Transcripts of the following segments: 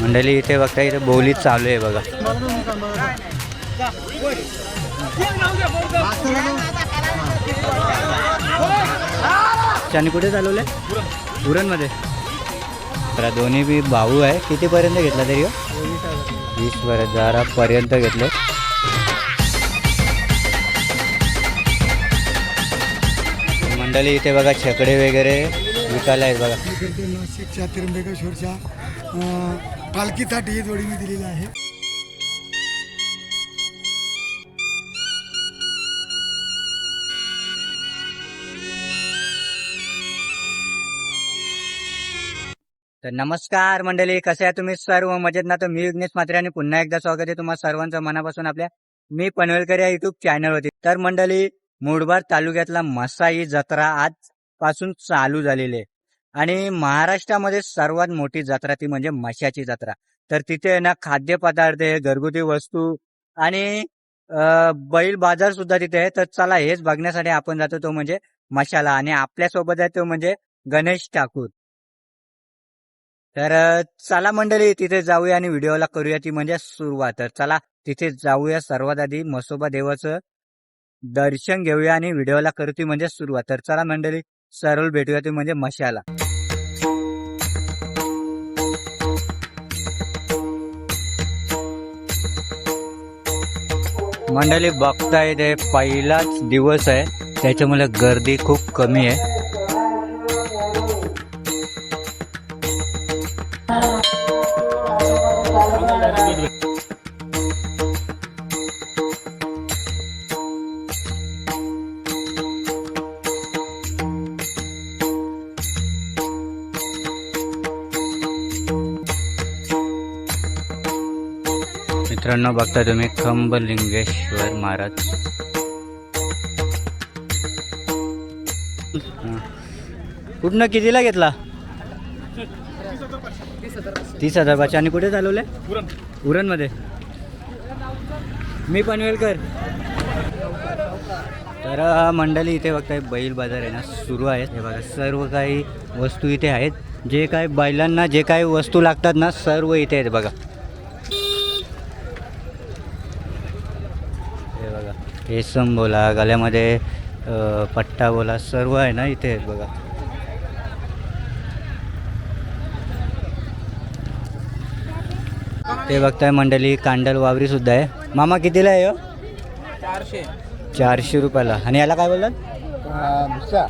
मंडळी इथे बघता इथे बोली चालू आहे बघा. आणि कुठे चालवलं आहे उरणमध्ये. तर दोन्ही बी भाऊ आहे. कितीपर्यंत घेतला तरी हो? वीस हजारापर्यंत घेतले. मंडळी इथे बघा छकडे वगैरे विकायला आहेत बघा. नाशिकच्या त्र्यंबकेश्वरच्या पालखीसाठी ही जोडी मी दिलेली आहे. तर नमस्कार मंडळी कसे आहे तुम्ही सर्व? मजेत ना तर मी विघ्नेश मात्रे आणि पुन्हा एकदा स्वागत आहे तुम्हाला सर्वांचं मनापासून आपल्या मी पनवेलकर या युट्यूब चॅनल होती तर मंडळी मुडबार तालुक्यातला मसाई जत्रा आज पासून चालू झालेली आहे. आणि महाराष्ट्रामध्ये सर्वात मोठी जत्रा ती म्हणजे मशाची जत्रा. तर तिथे आहे ना खाद्यपदार्थ आहे घरगुती वस्तू आणि बैल बाजार सुद्धा तिथे आहे. तर चला हेच बघण्यासाठी आपण जातो तो म्हणजे मशाला आणि आपल्यासोबत आहे तो म्हणजे गणेश ठाकूर. तर चला मंडळी तिथे जाऊया आणि व्हिडिओला करूया ती म्हणजे सुरुवात. तर चला तिथे जाऊया सर्वात आधी मसोबा देवाचं दर्शन घेऊया आणि व्हिडिओला करू ती म्हणजे सुरुवात. तर चला मंडळी सरळ भेटूया ती म्हणजे मशाला. मंडळी बघताय ते पहिलाच दिवस आहे. त्याच्यामुळे गर्दी खूप कमी आहे. मित्रांनो बघता तुम्ही खंबलिंगेश्वर महाराज. कुठनं कितीला घेतला? तीस हजार पाचशे. आणि कुठे चालवले? उरणमध्ये. मी पनवेलकर. तर मंडळी इथे बघताय बैल बाजार आहे ना सुरू आहे हे बघा सर्व काही वस्तू इथे आहेत. जे काय बैलांना जे काही वस्तू लागतात ना सर्व इथे आहेत बघा हे रेसम बोला गळ्यामध्ये पट्टा बोला सर्व आहे ना इथे आहेत बघा. ते बघताय मंडळी कांडल वावरी सुद्धा आहे. मामा कितीला आहे हो? चारशे. चारशे रुपयाला. आणि याला काय बोलतात दुसरा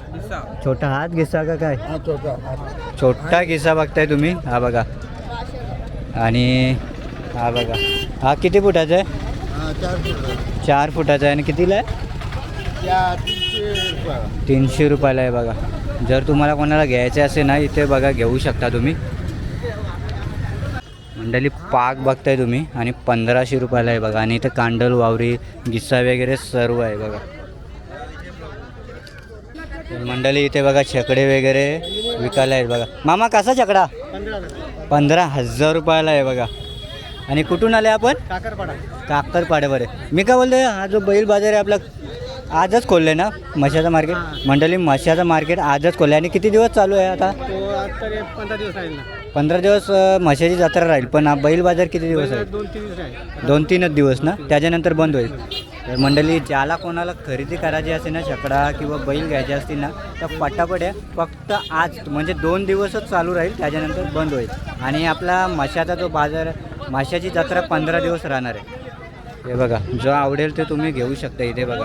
छोटा हात घिसा का काय? हा छोटा किस्सा बघताय तुम्ही. हा बघा. आणि हा बघा. हा किती फुटाचा आहे? चार फुटाचा आहे आणि कितीला आहे? तीनशे रुपये तीनशे रुपयाला आहे बघा. जर तुम्हाला कोणाला घ्यायचे असेल ना इथे बघा घेऊ शकता तुम्ही. मंडळी पाक बघताय तुम्ही आणि पंधराशे रुपयाला आहे बघा. आणि इथे कांडल वावरी गिस्सा वगैरे सर्व आहे बघा. मंडळी इथे बघा छकडे वगैरे विकायला आहेत बघा. मामा कसा छकडा? पंधरा हजार रुपयाला आहे बघा. आणि कुठून आले आपण? काकरपाडा. काकरपाड्यावर आहे मी काय बोलतोय हा जो बैल बाजार आहे आपला आजच खोलले ना? मशाचं मार्केट मंडळी मशाचं मार्केट आजच खोललं आणि किती दिवस चालू आहे आता? पंधरा दिवस राहील ना. पंधरा दिवस अं, म्हशाची जत्रा राहील. पण हा बैल बाजार किती दिवस आहे? दोन तीन दिवस राहील. दोन तीनच दिवस ना? त्याच्यानंतर बंद होईल. तर मंडळी ज्याला कोणाला खरेदी करायची असेल ना छकडा किंवा बैल घ्यायचे असतील ना तर पटापट आहे फक्त आज म्हणजे दोन दिवसच चालू राहील. त्याच्यानंतर बंद होईल. आणि आपला माशाचा जो बाजार माशाची जत्रा पंधरा दिवस राहणार आहे. हे बघा जो आवडेल ते तुम्ही घेऊ शकता इथे बघा.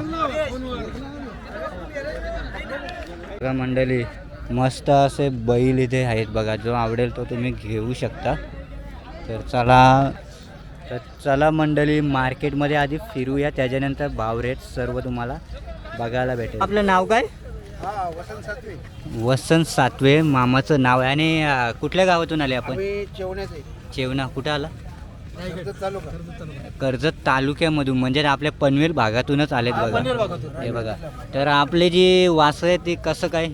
बघा मंडळी मस्त असे बैल इथे आहेत बघा जो आवडेल तो तुम्ही घेऊ शकता. तर चला तर चला मंडळी मार्केटमध्ये आधी फिरूया त्याच्यानंतर भाव रेट सर्व तुम्हाला बघायला भेटेल. आपलं नाव काय? हा वसंत सातवे वसंत सातवे मामाचं नाव आहे. आणि कुठल्या गावातून आले आपण? आम्ही जेवण्याचे चेवणा कुठं आला? कर्जत तालुक्यामधून म्हणजे आपल्या पनवेल भागातूनच आलेत बघा. हे बघा. तर आपले जी वासरं आहेत ती कसं काय?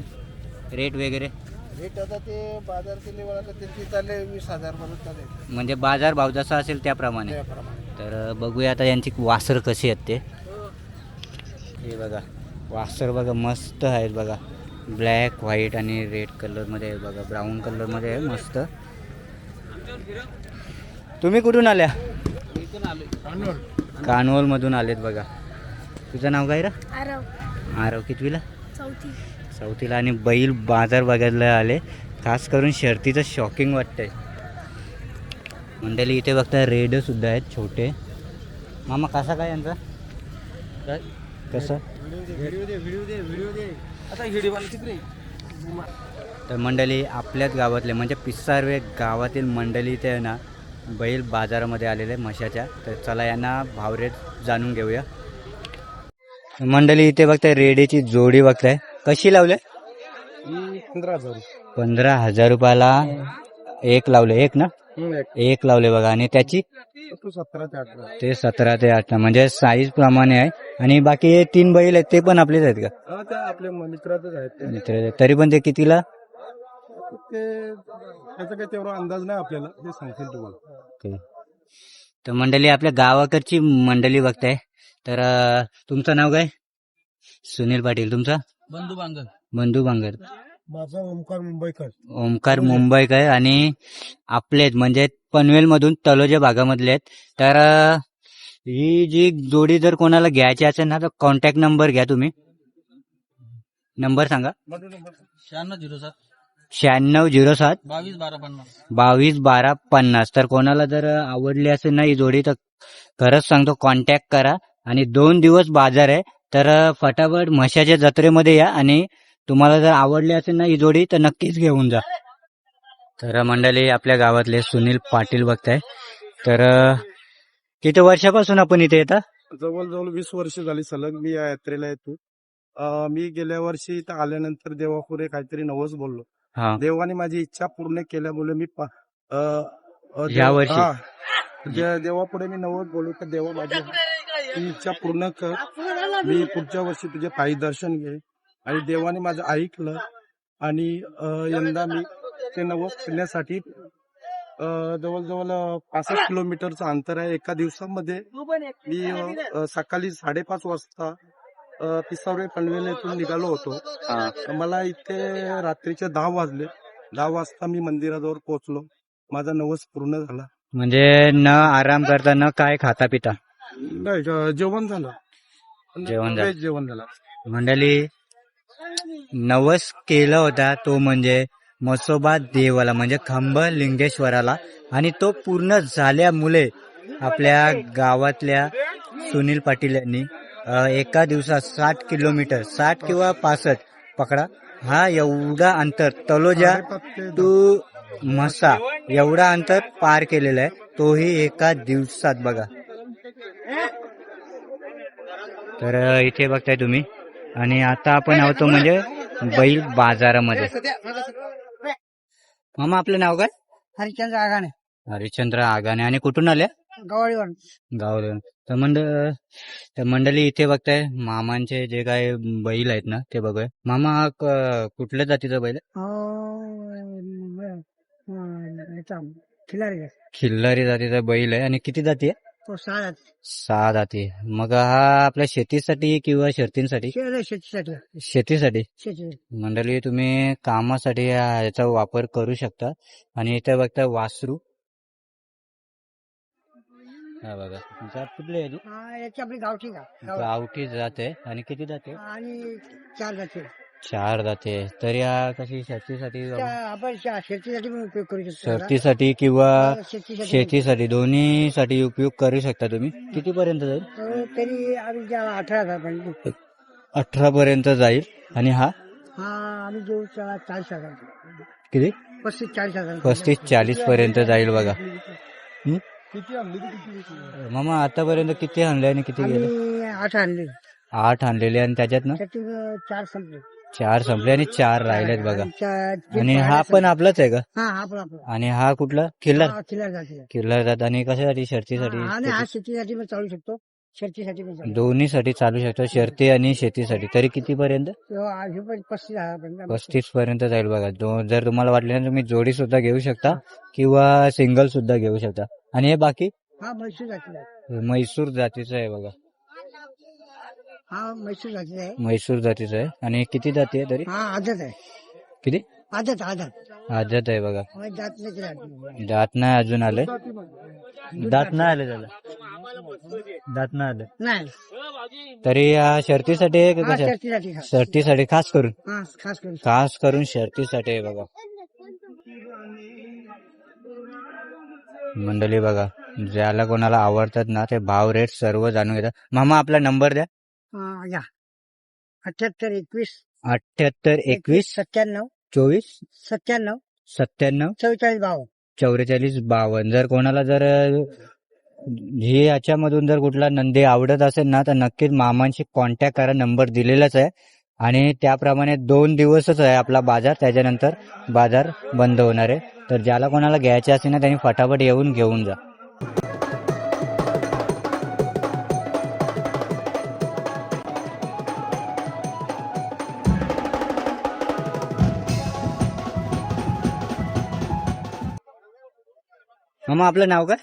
रेट वगैरे? रेट आता ते बाजार केले चालले वीस हजार म्हणजे बाजार भाव जसा असेल त्याप्रमाणे. त्याप्रमाणे. तर बघूया आता यांची वासर कशी आहेत ते. हे बघा. वासर बघा मस्त आहेत बघा. ब्लॅक व्हाईट आणि रेड कलरमध्ये आहे बघा. ब्राऊन कलरमध्ये आहे मस्त. तुम्ही कुठून आल्या? कानवल मधून आलेत बघा. तुझं नाव काय रा? आरव. आरव कितवीला? चौथी. चौथीला. आणि बैल बाजार बघायला आले. खास करून शर्तीचं शॉकिंग वाटतंय. मंडळी इथे बघता रेड सुद्धा आहेत छोटे. मामा कसा काय यांचा? काय? कसं? तर मंडळी आपल्याच गावातले म्हणजे पिसारवे गावातील मंडळी ते ना बैल बाजारामध्ये आलेले मशाच्या तर चला यांना भाव रेट जाणून घेऊया. मंडळी इथे बघताय रेडीची जोडी बघताय. कशी लावले? पंधरा हजार पंधरा हजार रुपयाला एक लावले. एक ना? एक लावले बघा. आणि त्याची? तू सतरा ते अठरा. म्हणजे साईज प्रमाणे आहे. आणि बाकी हे तीन बैल आहेत ते पण आपलेच आहेत का? आपल्या मित्रातच आहेत मित्र तरी पण ते कितीला? ते त्याचा काही तेवढा अंदाज नाही आपल्याला ते सांगतील तुम्हाला. ओके. तर मंडळी आपल्या गावाकडची मंडळी बघताय. तर अं, तुमचं नाव काय? सुनील पाटील तुमचा? बंधू बांगल बंधू बांगर. माझा ओमकार मुंबईकर. ओमकार मुंबईकर आणि आपलेच म्हणजे पनवेल मधून तलोजा भागामधले आहेत. तर अं, ही जी जोडी जर कोणाला घ्यायची असेल ना तर कॉन्टॅक्ट नंबर घ्या तुम्ही. नंबर सांगा. शहाण्णव झिरो सात. शहाण्णव झिरो सात. बावीस बारा पन्नास. बावीस बारा पन्नास. तर कोणाला जर आवडली असेल ना ही जोडी तर खरंच सांगतो कॉन्टॅक्ट करा. आणि दोन दिवस बाजार आहे. तर फटाफट म्हशाच्या जत्रेमध्ये या. आणि तुम्हाला जर आवडली असेल ना ही जोडी तर नक्कीच घेऊन जा. तर मंडळी आपल्या गावातले सुनील पाटील बघताय. तर किती वर्षापासून आपण इथे येता? जवळजवळ वीस वर्ष झाली सलग मी या यात्रेला येतो. मी गेल्या वर्षी इथं आल्यानंतर देवापुढे काहीतरी नवस बोललो. हा. देवाने माझी इच्छा पूर्ण केल्यामुळे मी पा- अं, अं, या देव- वर्षी? हा. दे- देवापुढे मी नवस बोललो तर देवा माझी इच्छा पूर्ण कर. मी पुढच्या वर्षी तुझे पायी दर्शन घे आणि देवाने माझं ऐकलं आणि अं, यंदा मी ते नवस करण्यासाठी अं, जवळजवळ अं, पासष्ट किलोमीटरचं अंतर आहे. एका दिवसामध्ये मी अं, सकाळी साडेपाच वाजता पिसावरे पनवेल येथून निघालो होतो. तर मला इथे रात्रीचे दहा वाजले. दहा वाजता मी मंदिराजवळ पोहोचलो. माझा नवस पूर्ण झाला. म्हणजे न आराम करता न काय खाता पिता? नाही जेवण झालं. जेवण झालं. Veg जेवण झालं. मंडळी नवस केला होता तो म्हणजे मसोबा देवाला म्हणजे खंब लिंगेश्वराला आणि तो पूर्ण झाल्यामुळे आपल्या गावातल्या सुनील पाटील यांनी एका दिवसात साठ किलोमीटर साठ किंवा पासष्ट पकडा. हा एवढा अंतर तलोजा टू म्हसा एवढा अंतर पार केलेला आहे. तोही एका दिवसात बघा. तर इथे बघताय तुम्ही. आणि आता आपण आहोत म्हणजे बैल बाजारामध्ये. मामा आपलं नाव काय? हरिचंद्र आगाने हरिश्चंद्र आगाने आणि कुठून आल्या? गवाळीवर गावलं तर मंड तर मंडळी इथे बघताय मामांचे जे काय बैल आहेत ना ते बघूया. मामा हा क- कुठल्या जातीचा बैल आहे? खिलारी खिल्लारी जातीचा बैल आहे. आणि किती जाती आहे? तो सहा सहा जाती मग हा आपल्या शेतीसाठी किंवा शर्तींसाठी? शेतीसाठी. शेतीसाठी. शेती मंडळी तुम्ही कामासाठी याचा वापर करू शकता. आणि इथे बघता वासरू. हा बघा जात कुठली आहे ती? याची आपली गावठी का? गावठी जात आहे. आणि किती जाते आणि चार जाती चार जाते तर या कशी शेतीसाठी आपण शेतीसाठी पण उपयोग करू शकतो शर्तीसाठी किंवा शेतीसाठी शेतीसाठी दोन्हीसाठी उपयोग करू शकता तुम्ही. किती पर्यंत जाईल? तो तरी आम्ही अठरा हजार अठरा पर्यंत जाईल. आणि हा? हा आम्ही देऊ चा- चाळीस हजार. किती? पस्तीस चाळीस हजार. पस्तीस चाळीस पर्यंत जाईल बघा. हं? किती आणली ती किती मामा आतापर्यंत किती आणले आणि किती गेले? आम्ही आठ आणले. आठ आणलेले आणि त्याच्यात ना? चार संपले. चार संपले आणि चार राहिलेत बघा. आणि चा- जे आणि हा पण आपलाच आहे का? हा हा आपला. आणि हा कुठला? किल्लर? हा, खिलार जाती किल्लर जात आणि कशासाठी? शर्तीसाठी? आणि हा शेतीसाठी पण चालू शकतो. शेतीसाठी पण चालू. दोन्हीसाठी चालू शकतो शर्ती आणि शेतीसाठी. तरी किती पर्यंत तेव्हा आधी पण पस्तीस पर्यंत पस्तीस पर्यंत जाईल बघा. दो- जर तुम्हाला वाटले ना तुम्ही जोडी सुद्धा घेऊ शकता किंवा सिंगल सुद्धा घेऊ शकता. आणि हे बाकी? हा म्हैसूर जातीचा आहे. म्हैसूर जातीचं आहे बघा. हा म्हैसूर जातीचा आहे. म्हैसूर जातीचं आहे. आणि किती जाती आहे तरी? हा आदत आहे. किती? आदत आदत. आजत आहे बघा. मग जात नाही केला दात नाही अजून आले? दात नाही आले त्याला? दात नाही आले. नाही. तरी या शर्तीसाठी आहे का हा कशा? शर्तीसाठी खास. शर्तीसाठी खास करून? हा खास करून. खास करून शर्तीसाठी आहे बघा. मंडळी बघा ज्याला कोणाला आवडतात ना ते भाव रेट सर्व जाणून घेतात. मामा आपला नंबर द्या. हा, या. अठ्याहत्तर एकवीस. अठ्याहत्तर एकवीस सत्त्याण्णव. चोवीस? सत्त्याण्णव. सत्त्याण्णव? चव्वेचाळीस बावन्न. चौवेचाळीस बावन्न. जर कोणाला जर अ, ही याच्यामधून जर कुठला नंदी आवडत असेल ना तर नक्कीच मामांशी कॉन्टॅक्ट करा. नंबर दिलेलाच आहे. आणि त्याप्रमाणे दोन दिवसच आहे आपला बाजार. त्याच्यानंतर बाजार बंद होणार आहे. तर ज्याला कोणाला घ्यायचे असेल ना त्यांनी फटाफट येऊन घेऊन जा. मामा आपलं नाव काय?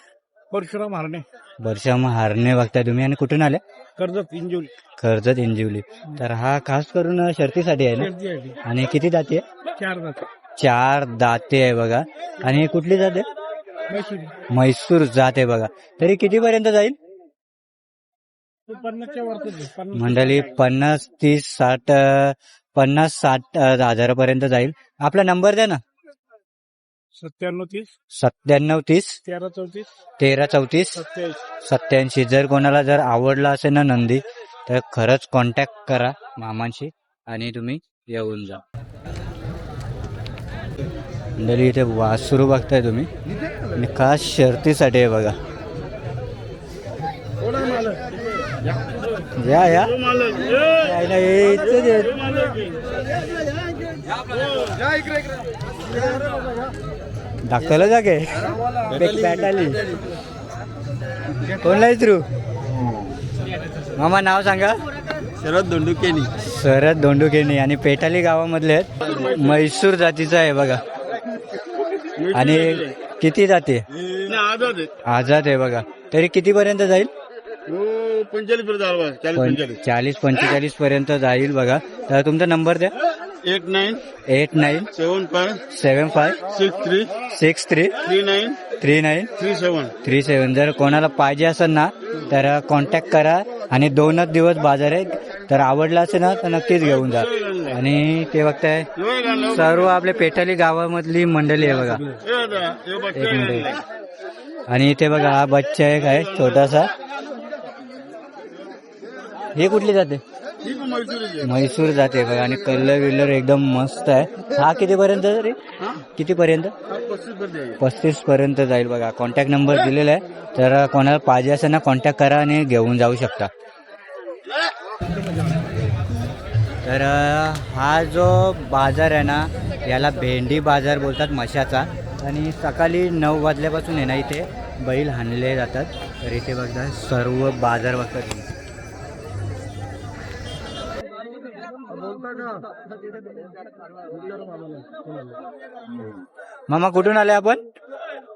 परशुराम हारणे. वर्षा हारणे बघताय तुम्ही. आणि कुठून आले? कर्जत इंजुरी कर्जत इंजिवली. तर हा खास करून शर्तीसाठी आहे ना? आणि किती जाती आहे? चार जात चार दाते आहे बघा. आणि कुठली जाते म्हैसूर जात आहे बघा. तरी किती पर्यंत जाईल? पन्नासच्या वरती मंडळी पन्नास तीस साठ अं, पन्नास साठ अं, हजारापर्यंत जाईल. आपला नंबर द्या ना. सत्त्याण्णव तीस सत्त्याण्णव तीस तेरा चौतीस तेरा चौतीस सत्याऐंशी सत्याऐंशी जर कोणाला जर आवडला असेल ना नंदी तर खरंच कॉन्टॅक्ट करा मामांशी आणि तुम्ही येऊन जा मंडळी इथे वासरू बघताय तुम्ही आणि खास शर्तीसाठी आहे बघा या या या, या, ये, इथेच ये. दाखवलं जागे बॅट आली कोणला तू मामा नाव सांगा. शरद दोंडुकेनी शरद दोंडुकेनी आणि पेटाली गावामधले आहेत. म्हैसूर जातीचं आहे बघा. आणि किती जाते आझाद आहे. बघा. तरी किती पर्यंत जाईल हो चाळीस पंचेचाळीस. पर्यंत जाईल बघा. तर तुमचा नंबर द्या. Eight nine eight nine seven five seven five six three six three three nine three nine three seven three seven जर कोणाला पाहिजे असेल ना तर कॉन्टॅक्ट करा आणि दोनच दिवस बाजार आहे. तर आवडला असेल ना तर नक्कीच घेऊन जा. आणि ते बघताय सर्व आपले पेटाली गावामधली मंडळी आहे बघा. एक मिनिट आणि इथे बघा हा बच्चा एक आहे छोटासा. हे कुठली जाते? म्हैसूर जाते बघा आणि कलर विल्लर एकदम मस्त आहे. हा किती पर्यंत तरी किती पर्यंत पस्तीस पर्यंत जाईल. बघा. कॉन्टॅक्ट नंबर दिलेला आहे. तर कोणाला पाहिजे असेल ना कॉन्टॅक्ट करा आणि घेऊन जाऊ शकता. तर हा जो बाजार आहे ना याला भेंडी बाजार बोलतात मशाचा. आणि सकाळी नऊ वाजल्यापासून आहे ना इथे बैल हाणले जातात. तर इथे बघता सर्व बाजार बघतात. मामा कुठून आले आपण?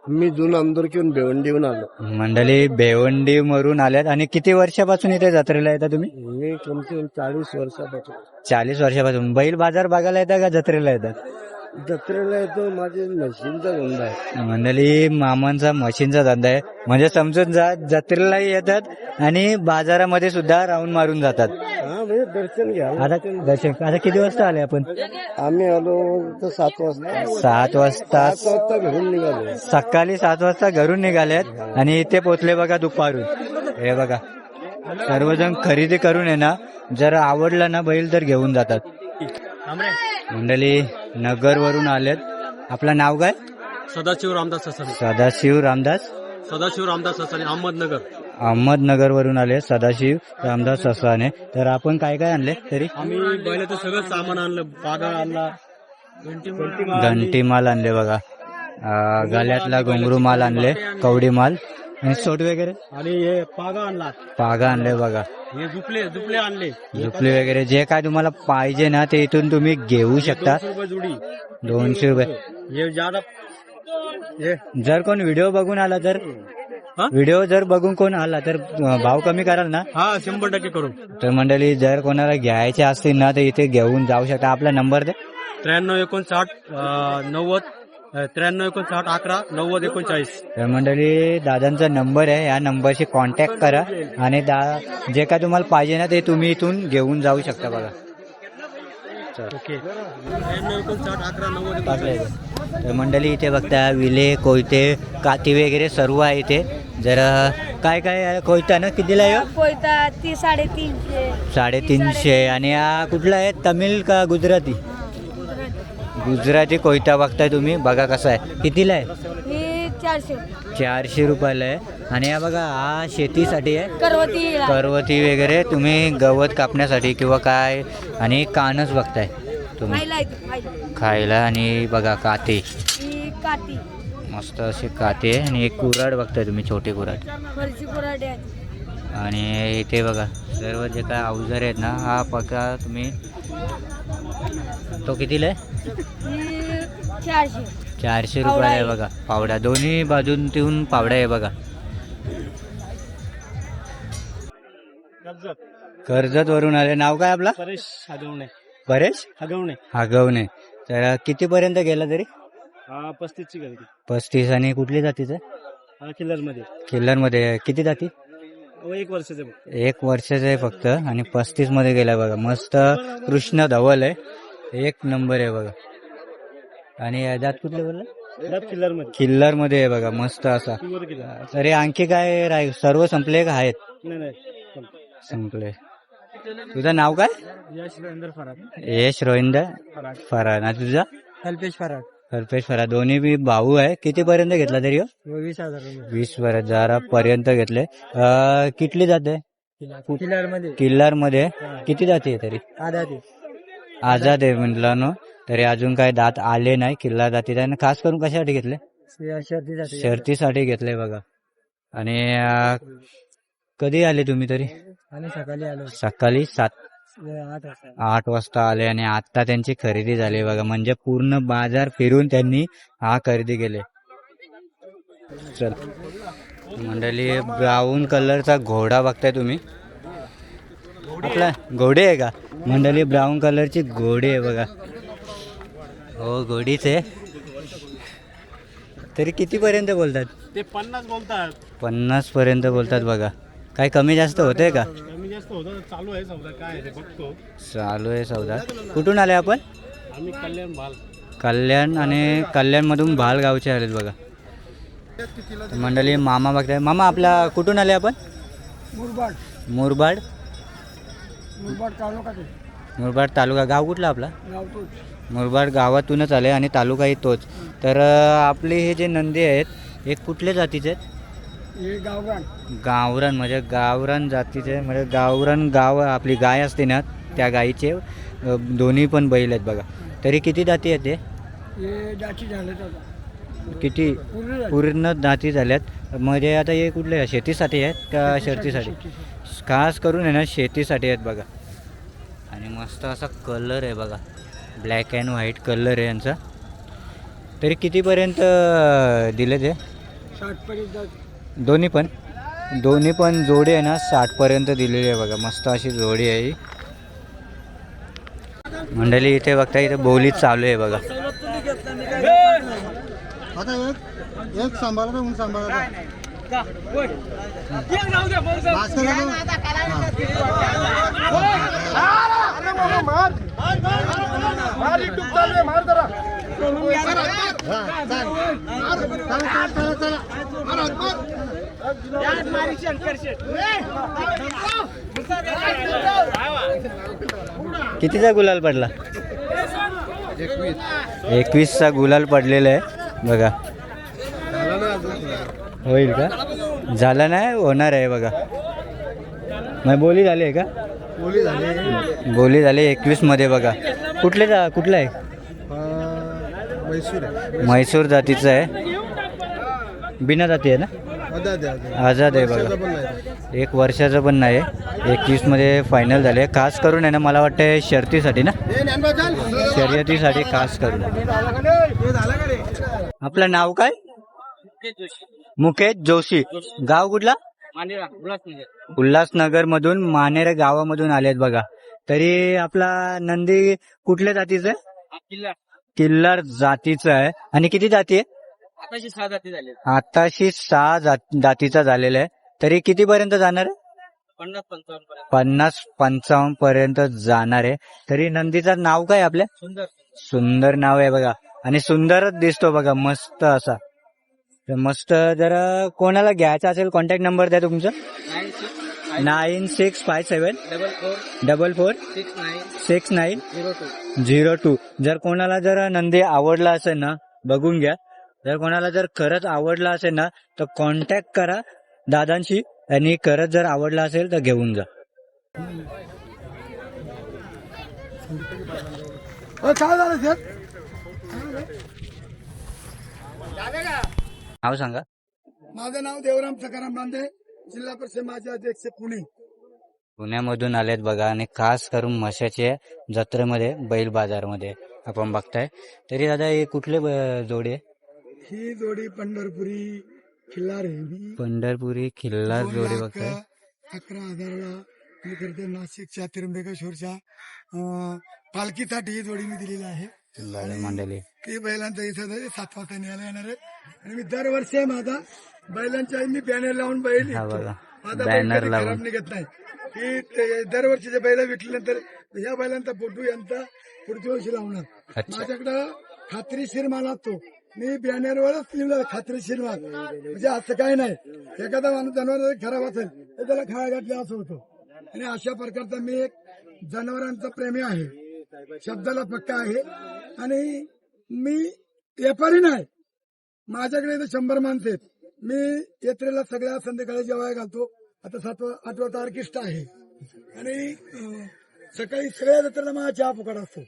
मी जुन आमदार घेऊन भिवंडीहून आलो. मंडळी बेवंडी मरून आल्यात. आणि किती वर्षापासून इथे जत्रेला येता तुम्ही? मी कमसे कम चाळीस वर्षापासून. चाळीस वर्षापासून. बैल बाजार बघायला येता का जत्रेला येतात? जत्रेला येतो माझे मशीनचा धंदा आहे. मंडळी मामांचा मशीनचा धंदा आहे. म्हणजे समजून जा जत्रेलाही येतात आणि बाजारामध्ये सुद्धा राऊंड मारून जातात. हा म्हणजे दर्शन घ्या आता दर्शक आता किती वाजता आले आपण? आम्ही आलो तर सात वाजता. सात वाजता सात वाजता घरून निघालो. सकाळी सात वाजता घरून निघालेत आणि इथे पोचले बघा दुपारून. हे बघा सर्वजण खरेदी करून आहे ना जर आवडला ना बैल तर घेऊन जातात. मंडळी नगर वरून आलेत. आपलं नाव काय? सदाशिव रामदास ससाने. सदाशिव रामदास. सदाशिव रामदास ससाने अहमदनगर. अहमदनगर वरून आले सदाशिव रामदास ससाने. तर आपण काय काय आणले तरी? आम्ही बैलाचं सगळं सामान आणलं पागा आणला. घंटी माल आणले बघा. अं, गळ्यातला घुंगरू माल आणले कवडी माल आणि सोट वगैरे? आणि हे पागा आणला. पागा आणले बघा. हे झुपले झुपले आणले. झुपली वगैरे. जे काय तुम्हाला पाहिजे ना ते इथून तुम्ही घेऊ शकता. दोनशे रुपये जुडी. दोनशे रुपये. हे ज्यादा हे. जर कोण व्हिडिओ बघून आला तर हा? व्हिडिओ जर बघून कोण आला तर अं, भाव कमी कराल ना? हा शंभर टक्के करून तर मंडळी जर कोणाला घ्यायचे असतील ना तर इथे घेऊन जाऊ शकता. आपला नंबर द्या त्र्याण्णव एकोणसाठ अं, नव्वद त्र्याण्णव एकोणसाठ अकरा नव्वद एकोणचाळीस. तर मंडळी दादांचा नंबर आहे या नंबरशी कॉन्टॅक्ट करा आणि दा जे काय तुम्हाला पाहिजे ना ते तुम्ही इथून घेऊन जाऊ शकता बघा. ओके. त्र्याण्णव एकोणसाठ अकरा नव्वद टाकलंय तर मंडळी इथे बघता विले कोयते काती वगैरे सर्व आहे इथे. जरा काय काय आहे? कोयता ना? कितीला आहे हो? कोयता ती साडेतीनशे. साडेतीनशे. आणि हा कुठला आहे? तमिळ का गुजराती? गुजराती कोयता बघताय तुम्ही बघा कसा आहे. कितीला आहे? ही चारशे. चारशे रुपयाला आहे. आणि हा बघा हा शेतीसाठी आहे. करवती करवती वगैरे तुम्ही गवत कापण्यासाठी किंवा काय आणि कानच बघताय तुम्ही. खायला येते खायला. खायला आणि बघा काते. ही मस्त असे काते आहे. आणि एक कुराड बघताय तुम्ही छोटे कुराड कुराडे आहेत आणि इथे बघा सर्व जे काय अवजार आहेत ना हा पका तुम्ही तो कितीला आहे? ही चारशे चारशे आहे. बघा. पावडा. दोन्ही बाजून तिथून पावडा आहे बघा. कर्जत वरून आले. नाव काय आपला? परेश हगवणे. परेश? हगवणे. हागवणे. तर कितीपर्यंत गेला तरी? हा पस्तीसची पस्तीस. आणि कुठली जातीचं? हा किल्लरमध्ये किल्लरमध्ये. किती जाती? अहो, एक वर्षाचे बघ एक वर्षाचं आहे फक्त आणि पस्तीसमध्ये गेला बघा. मस्त कृष्ण धवल आहे. एक नंबर आहे बघा. आणि जात कुठले बोलला? किल्लरमध्ये किल्लरमध्ये आहे बघा मस्त असा. प्युअर तरी आणखी काय राहील सर्व संपले का आहेत? नाही नाही संपले. तुझं नाव काय? यश रवींद्र फरात यश रोहिंद फराट फराड आणि तुझा? कल्पेश फराट कल्पेश फराड दोन्ही बी भाऊ आहे. किती पर्यंत घेतला तरी हो? वीस हजार वीस हजार पर्यंत घेतले. अं, किटली जाते किल्लरमध्ये किल्लारमध्ये किती जाते तरी? आधा ते आझाद आहे म्हटलं ना. तरी अजून काय दात आले नाही. किल्ला जाती आणि खास करून कशासाठी घेतले? शर्दी शर्तीसाठी घेतले बघा. आणि अं, कधी आले तुम्ही तरी? आणि सकाळी आलो. सकाळी सात आठ वाजता आठ वाजता आले आणि आता त्यांची खरेदी झाली बघा. म्हणजे पूर्ण बाजार फिरून त्यांनी हा खरेदी केले. चल. मंडळी ब्राऊन कलरचा घोडा बघताय तुम्ही. आपला घोडे आहे का? मंडळी ब्राऊन कलरची घोडे आहे बघा. हो घोडीच आहे. तरी कितीपर्यंत बोलतात? ते पन्नास बोलतात. पन्नास पर्यंत बोलतात बघा. काय कमी जास्त होतंय का? कमी जास्त होतं चालू आहे समजा काय आहे? बघतो. चालू आहे सौदा. कुठून आले आपण? आम्ही कल्याण भाल. कल्याण आणि कल्याणमधून भाल गावचे आलेत बघा. तर मंडळी मामा बघताय. मामा आपला कुठून आले आपण? मुरबाड. मुरबाड? मुरबाड तालुका ते. मुरबाड तालुका. गाव कुठला आपला? गाव तोच. मुरबाड गावातूनच आले आणि तालुकाही तोच. तर अं, आपले हे जे नंदी आहेत हे कुठल्या जातीचे आहेत? हे गावरान म्हणजे गावरान जातीचे म्हणजे गावरान गाव आपली गाय असते ना त्या गाईचे अं, दोन्ही पण बैल आहेत बघा. तरी किती जाती आहेत ते? हे झाले आता. किती? पूर्ण झाले. पूर्ण दाती झाल्यात. म्हणजे आता हे कुठले शेतीसाठी आहेत का शर्तीसाठी? खास करून आहे ना शेतीसाठी आहेत बघा. आणि मस्त असा कलर आहे बघा. ब्लॅक अँड व्हाईट कलर आहे यांचा. तरी कितीपर्यंत दिले ते? साठ पर्यंत दोन्ही पण दोन्ही पण जोडी आहे ना साठपर्यंत दिलेली आहे बघा मस्त अशी जोडी आहे ही मंडळी इथे बघता इथे बोली चालू आहे बघा आता कितीचा गुलाल पडला? एकवीसचा गुलाल पडलेला आहे बघा. होईल का? झाला नाही होणार आहे बघा. मग बोली झाली आहे का? बोली झाली बोली झाली एकवीसमध्ये बघा. कुठले जा कुठलं आहे? आहे. म्हैसूर जातीचं आहे. बिना जाती आहे ना? आझाद आहे बघा. एक वर्षाचं पण नाही एकवीसमध्ये फायनल झाले. खास करून आहे ना मला वाटतं शर्तीसाठी ना? शर्यतीसाठी खास करून. आपलं नाव काय? मुकेश जोशी. गाव कुठला? उल्हासनगर मधून मानेरे गावामधून आलेत बघा. तरी आपला नंदी कुठल्या जातीचं आहे? किल्लार जातीचं आहे. आणि किती जाती आहे? आताशी सहा जाती झाले आताशी सहा जात- जातीचा झालेला आहे. तरी किती पर्यंत जाणार आहे? पन्नास पंचावन्न पर्यंत. पन्नास पंचावन्न पर्यंत जाणार आहे. तरी नंदीचं नाव काय आपल्या? सुंदर सुंदर. नाव आहे बघा. आणि सुंदरच दिसतो बघा मस्त असा. तर मस्त जर कोणाला घ्यायचा असेल कॉन्टॅक्ट नंबर द्या तुमचा. Nine six nine six five seven double four double four six nine six nine zero two. Zero two. जर कोणाला जर नंदी आवडला असेल ना बघून घ्या. जर कोणाला जर खरंच आवडला असेल ना तर कॉन्टॅक्ट करा दादांशी आणि खरंच जर आवडला असेल तर घेऊन जा. काय झालं सर? नाव सांगा. माझं नाव देवराम सकाराम बांदे जिल्हा परिषद माजी अध्यक्ष पुणे. पुण्यामधून आलेत बघा आणि खास करून म्हशाचे जत्रेमध्ये बैल बाजारमध्ये आपण बघताय. तरी दादा हे कुठले ब- जोडी आहे? ही जोडी पंढरपुरी खिल्लार पंढरपुरी खिल्लार दोन जोडी लाख बघताय. अकरा हजाराला मी करते नाशिकच्या त्र्यंबकेश्वरच्या अं, पालखीसाठी ही जोडी मी दिलेली आहे. खिल्लार मंडळी. ती बैलांचा इथं आहे, सात वाजता न्यायला येणार आहे. आणि मी दरवर्षी आहे माझा. बैलांच्या मी बॅनर लावून बैल हा. बघा. माझा बैल बॅनर लावून खराब निघत नाही. की ते दरवर्षीचे बैल विकल्यानंतर या बैलांचा फोटो यांचा पुढच्या वर्षी लावणार. अच्छा. माझ्याकडं खात्रीशीर माल असतो. मी बॅनरवरच लिहिलं खात्रीशीर माल म्हणजे असं काही नाही. एखादा माणूस जनावर खराब असेल तर त्याला खाया घातले असं होतं. आणि अशा प्रकारचा मी एक जनावरांचा प्रेमी आहे. शब्दाला पक्का आहे. आणि मी व्यापारी नाही. माझ्याकडे इथे शंभर माणसं आहेत. मी यात्रेला सगळ्या संध्याकाळी जेवाय घालतो. आता सातवा आठवा तारखिष्ट आहे. आणि सकाळी सगळ्या जत्रेला माझा चहा फुकट असतो.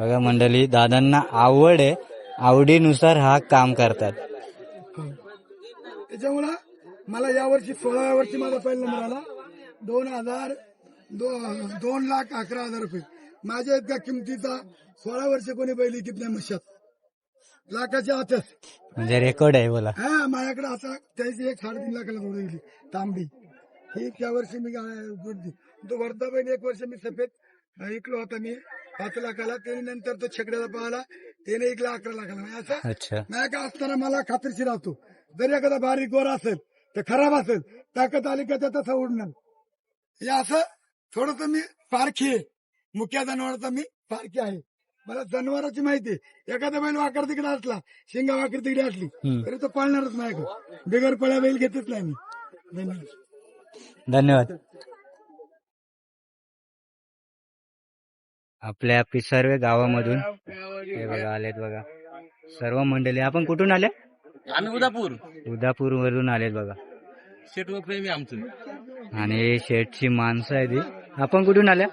बघा मंडळी दादांना आवड आहे. आवडीनुसार हा काम करतात. त्याच्यामुळं मला यावर्षी सोळाव्या वर्षी माझा पहिला मिळाला दोन हजार दो- दोन लाख अकरा हजार रुपये. माझ्या इतका किमतीचा सोळा वर्ष कोणी बैल किती नाही मशात. लाखाच्या आतच. म्हणजे रेकॉर्ड आहे बोला. हा माझ्याकडे आता त्याची एक साडेतीन लाखाला जोडी दिली तांबडी. ही त्या वर्षी मी जोडली. तो वर्धा बैल एक वर्ष मी सफेद अं, इकलो होता मी. पाच लाखाला त्याने नंतर तो छकड्याला पाहिला. त्याने एक लाख अकरा लाखाला. म्हणजे असं अच्छा. नाही का असताना मला खात्रीशीर राहतो. जर एखादा बारीक गोर असेल तर खराब असेल ताकद आली का त्याचा उडणार. हे असं थोडस मी पारखी आहे. मुख्य जनावरांचा मी पारखी आहे. मला जनावरांची माहिती एखादा बैल वाकर तिकडे असला शिंगा वाकर तिकडे असली. तरी तो पाळणारच माझ्याकडे बिगर पळ्या बैल घेतच नाही मी. धन्यवाद. धन्यवाद. आपल्या पिसर्वे गावामधून हे बघा आलेत बघा. सर्व मंडळी आपण कुठून आले आम्ही उदापूर. उदापूर वरून आलेत बघा. शेट व प्रेमी आमचं. आणि शेठची माणसं आहे ती आपण कुठून आल्या?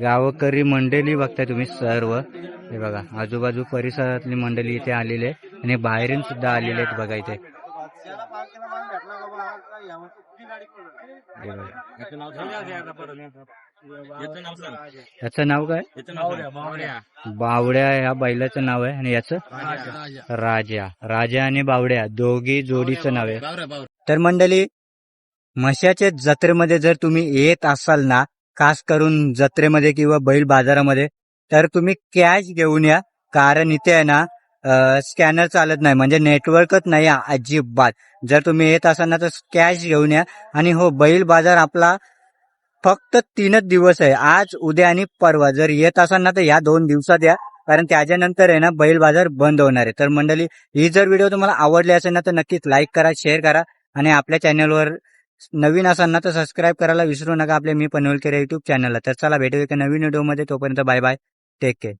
गावकरी मंडळी बघताय तुम्ही सर्व. हे बघा आजूबाजू परिसरातली मंडळी इथे आलेली आहे आणि बाहेरून सुद्धा आलेले आहेत बघा इथे. याचं नाव काय? बावड्या. ह्या बैलाचं नाव आहे. आणि याचं? राजा. राजा आणि बावड्या दोघी जोडीचं नाव आहे. तर मंडळी म्हशाच्या जत्रेमध्ये जर तुम्ही येत असाल ना खास करून जत्रेमध्ये किंवा बैल बाजारामध्ये तर तुम्ही कॅश घेऊन या. कारण इथे आहे ना स्कॅनर चालत नाही. म्हणजे नेटवर्कच नाही आहे अजिबात. जर तुम्ही येत असाल ना तर कॅश घेऊन या. आणि हो बैल बाजार आपला फक्त तीनच दिवस आहे. आज उद्या आणि परवा. जर येत असाल ना तर या दोन दिवसात या. कारण त्याच्यानंतर आहे ना बैल बाजार बंद होणार आहे. तर मंडळी ही जर व्हिडिओ तुम्हाला आवडली असेल ना तर नक्कीच लाईक करा शेअर करा. आणि आपल्या चॅनलवर नवीन असाल ना तर सबस्क्राईब करायला विसरू नका आपले मी पनवेलकर युट्यूब चॅनलला तर चला भेटू एका नवीन व्हिडिओमध्ये तोपर्यंत बाय बाय टेक केअर